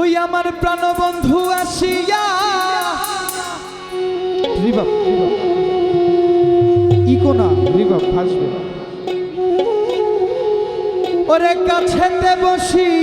ওই আমার প্রাণবন্ধু আসিয়া। রিভাব ইকো না রিভাব ফাসবে ওরে কাছেতে বসিয়া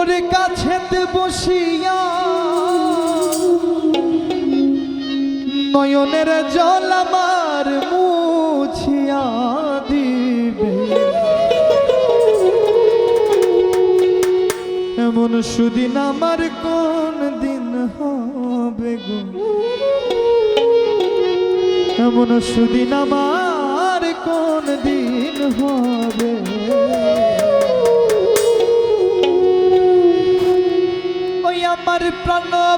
ওরে কাছেতে বসিয়া নয়নের জল আমার মুছিয়া দিবে। এমন সুদিন আমার কোন দিন হবে গো? এমন সুদিন আমার কোন দিন হবে?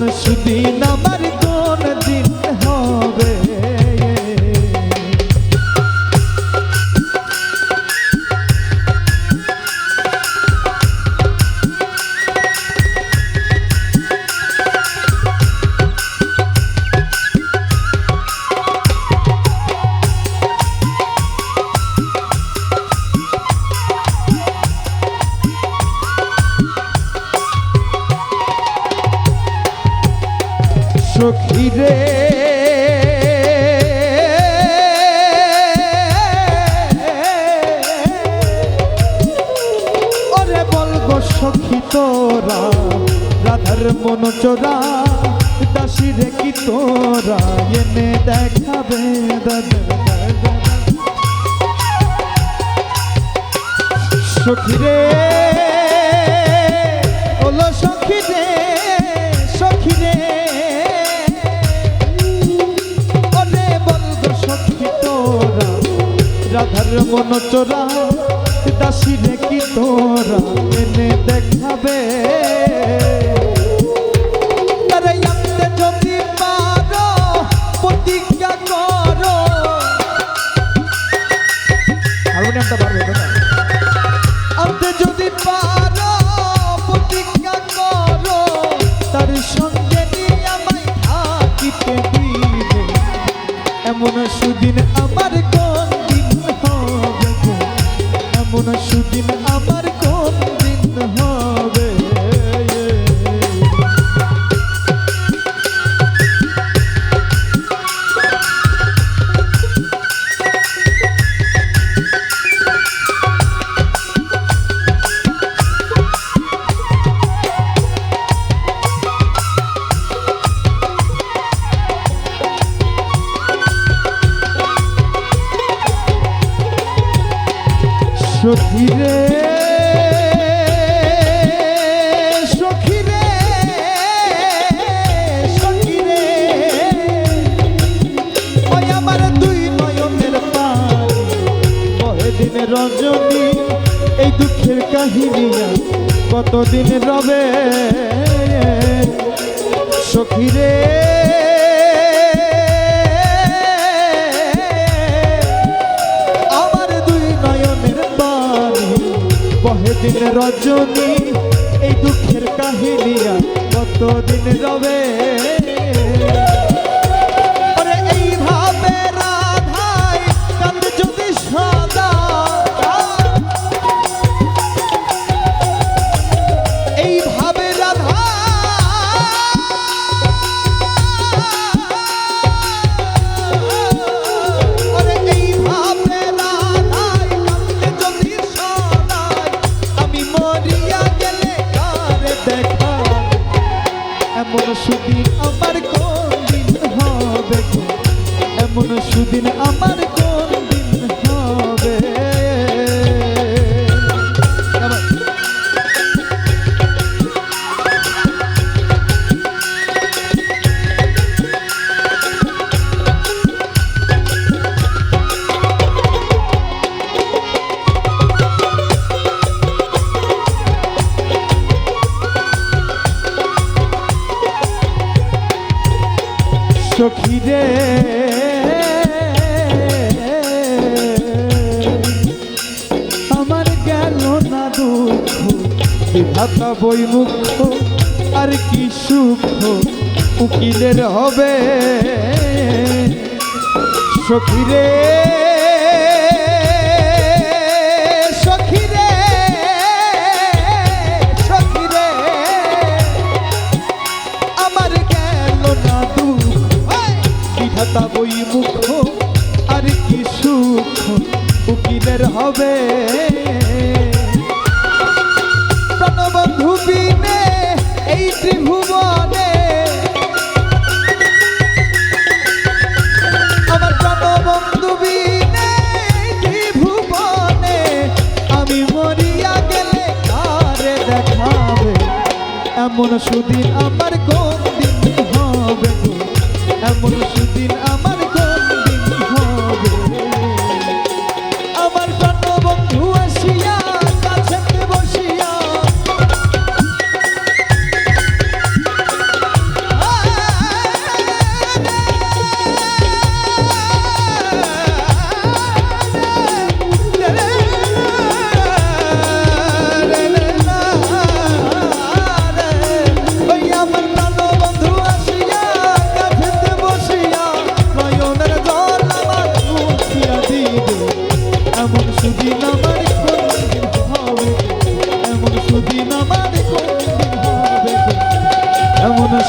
এমন সুদিন মন চোরা, দাসী রে কি তোরা, এনে দেখাবে সখী রে, ওলো সখী রে সখী রে। ওরে বলব সখী তোরা, রাধার মন চোরা, দাসী রে কি তোরা, এনে দেখাবে। দুঃখের কাহিনী আর কতদিন রবে? সখী রে। আমার দুই নয়নের পানি বহে দিন রজনী, এই দুঃখের কাহিনী কতদিন রবে? ছাতা বই মুখ্য আর কি সুখ উকিলের হবে? সখিরে আমার না বই মুখ আর কি সুখ উকিলের হবে? সুদিন আমার কোন দিন হবে এমন সুদিন আমার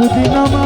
সুদিন